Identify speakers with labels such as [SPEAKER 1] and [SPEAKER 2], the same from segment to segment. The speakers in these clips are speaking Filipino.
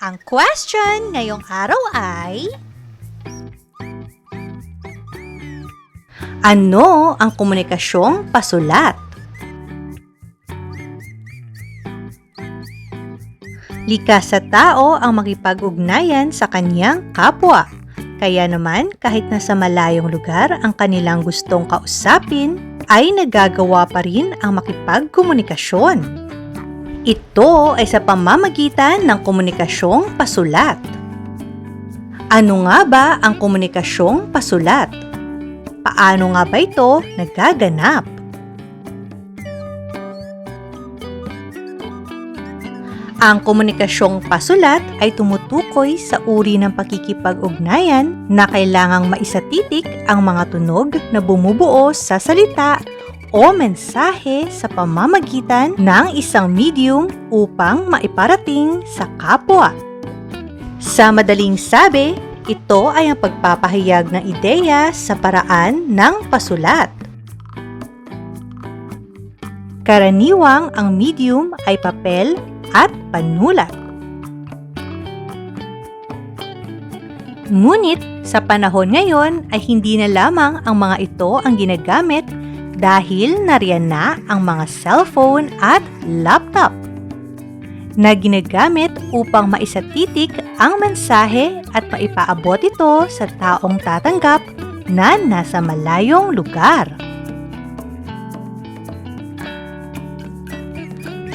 [SPEAKER 1] Ang question ngayong araw ay... Ano ang komunikasyong pasulat? Likas sa tao ang makipag-ugnayan sa kanyang kapwa. Kaya naman, kahit nasa malayong lugar ang kanilang gustong kausapin, ay nagagawa pa rin ang makipagkomunikasyon. Ito ay sa pamamagitan ng komunikasyong pasulat. Ano nga ba ang komunikasyong pasulat? Paano nga ba ito nagaganap? Ang komunikasyong pasulat ay tumutukoy sa uri ng pakikipag-ugnayan na kailangang maisatitik ang mga tunog na bumubuo sa salita o mensahe sa pamamagitan ng isang medium upang maiparating sa kapwa. Sa madaling sabi, ito ay ang pagpapahayag ng ideya sa paraan ng pasulat. Karaniwang ang medium ay papel at panulat. Ngunit sa panahon ngayon ay hindi na lamang ang mga ito ang ginagamit dahil nariyan na ang mga cellphone at laptop na ginagamit upang maisatitik ang mensahe at maipaabot ito sa taong tatanggap na nasa malayong lugar.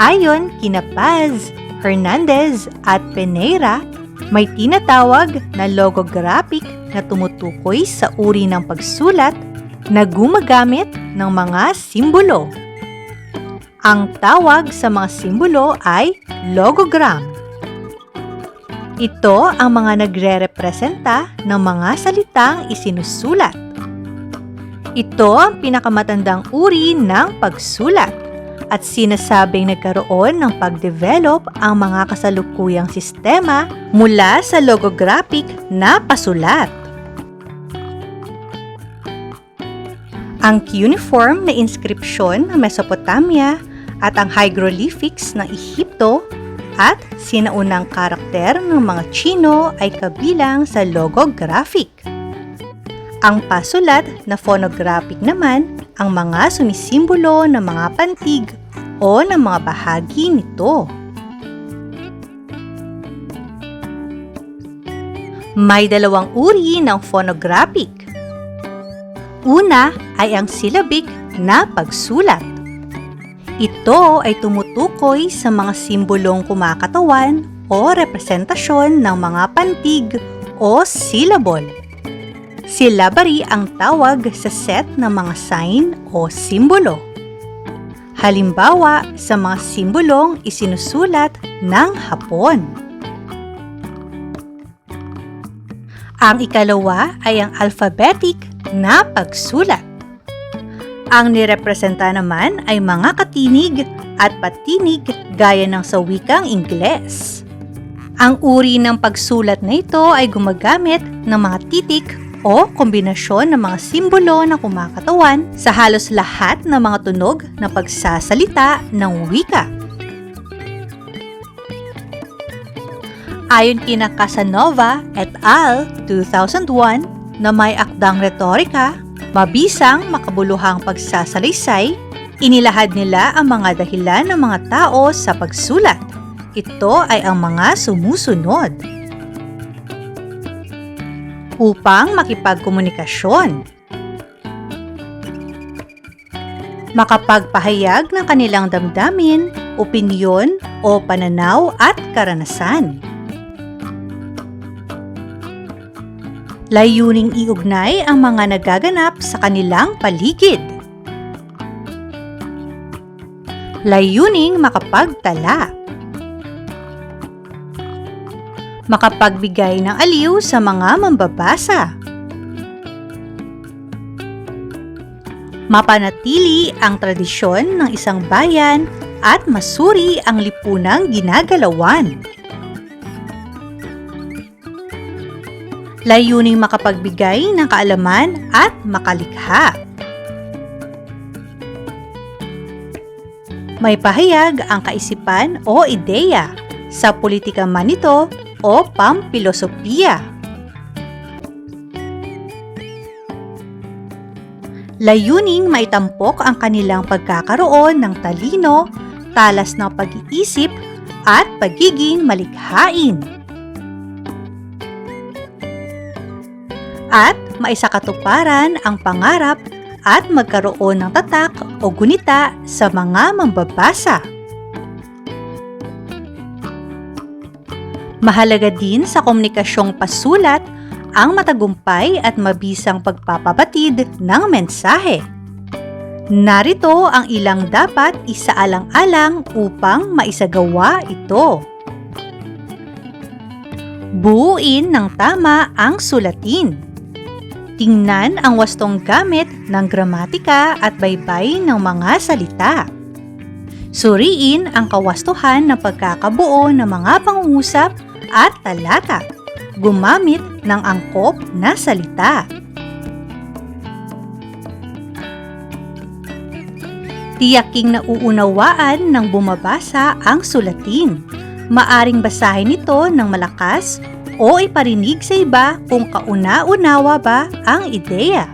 [SPEAKER 1] Ayon kina Paz, Hernandez at Peneira, may tinatawag na logographic na tumutukoy sa uri ng pagsulat na gumagamit ng mga simbolo. Ang tawag sa mga simbolo ay logogram. Ito ang mga nagre-representa ng mga salitang isinusulat. Ito ang pinakamatandang uri ng pagsulat at sinasabing nagkaroon ng pagdevelop ang mga kasalukuyang sistema mula sa logographic na pasulat. Ang cuneiform na inskripsyon ng Mesopotamia at ang hieroglyphics ng Ehipto at sinaunang karakter ng mga Chino ay kabilang sa logographic. Ang pasulat na phonographic naman ang mga sumisimbolo ng mga pantig o ng mga bahagi nito. May dalawang uri ng phonographic Una ay ang syllabic na pagsulat. Ito ay tumutukoy sa mga simbolong kumakatawan o representasyon ng mga pantig o syllable. Syllabary ang tawag sa set ng mga sign o simbolo. Halimbawa sa mga simbolong isinusulat ng Hapon. Ang ikalawa ay ang alphabetic na pagsulat. Ang nirepresenta naman ay mga katinig at patinig gaya ng sa wikang Ingles. Ang uri ng pagsulat na ito ay gumagamit ng mga titik o kombinasyon ng mga simbolo na kumakatawan sa halos lahat ng mga tunog na pagsasalita ng wika. Ayon kina Casanova et al. 2001, na may akdang retorika, mabisang makabuluhang pagsasalaysay, inilahad nila ang mga dahilan ng mga tao sa pagsulat. Ito ay ang mga sumusunod. Upang makipagkomunikasyon. Makapagpahayag ng kanilang damdamin, opinyon o pananaw at karanasan layuning iugnay ang mga nagaganap sa kanilang paligid. Layuning makapagtala. Makapagbigay ng aliw sa mga mambabasa. Mapanatili ang tradisyon ng isang bayan at masuri ang lipunang ginagalawan. Layuning makapagbigay ng kaalaman at makalikha. May pahayag ang kaisipan o ideya sa politika man ito o pampilosopiya. Layuning maitampok ang kanilang pagkakaroon ng talino, talas ng pag-iisip, at pagiging malikhain. At maisakatuparan ang pangarap at magkaroon ng tatak o gunita sa mga mambabasa. Mahalaga din sa komunikasyong pasulat ang matagumpay at mabisang pagpapabatid ng mensahe. Narito ang ilang dapat isaalang-alang upang maisagawa ito. Buuin ng tama ang sulatin. Tingnan ang wastong gamit ng gramatika at baybay ng mga salita. Suriin ang kawastuhan ng pagkakabuo ng mga pangungusap at talata. Gumamit ng angkop na salita. Tiyaking nauunawaan ng bumabasa ang sulatin. Maaring basahin ito ng malakas o iparinig sa iba kung kauna-unawa ba ang ideya.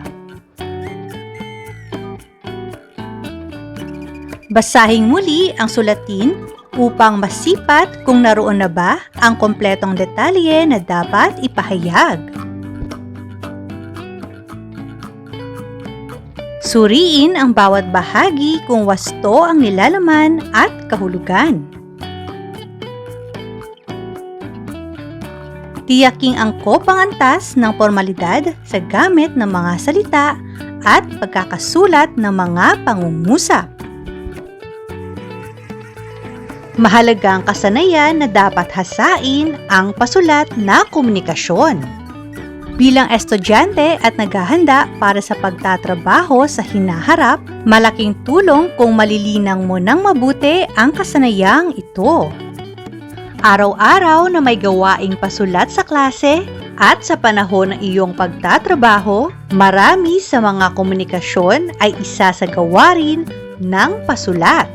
[SPEAKER 1] Basahing muli ang sulatin upang masipat kung naroon na ba ang kompletong detalye na dapat ipahayag. Suriin ang bawat bahagi kung wasto ang nilalaman at kahulugan. Tiyaking angkop ang antas ng formalidad sa gamit ng mga salita at pagkakasulat ng mga pangungusap. Mahalaga ang kasanayan na dapat hasain ang pasulat na komunikasyon. Bilang estudyante at naghahanda para sa pagtatrabaho sa hinaharap, malaking tulong kung malilinang mo ng mabuti ang kasanayang ito. Araw-araw na may gawaing pasulat sa klase at sa panahon ng iyong pagtatrabaho, marami sa mga komunikasyon ay isa sa gawarin ng pasulat.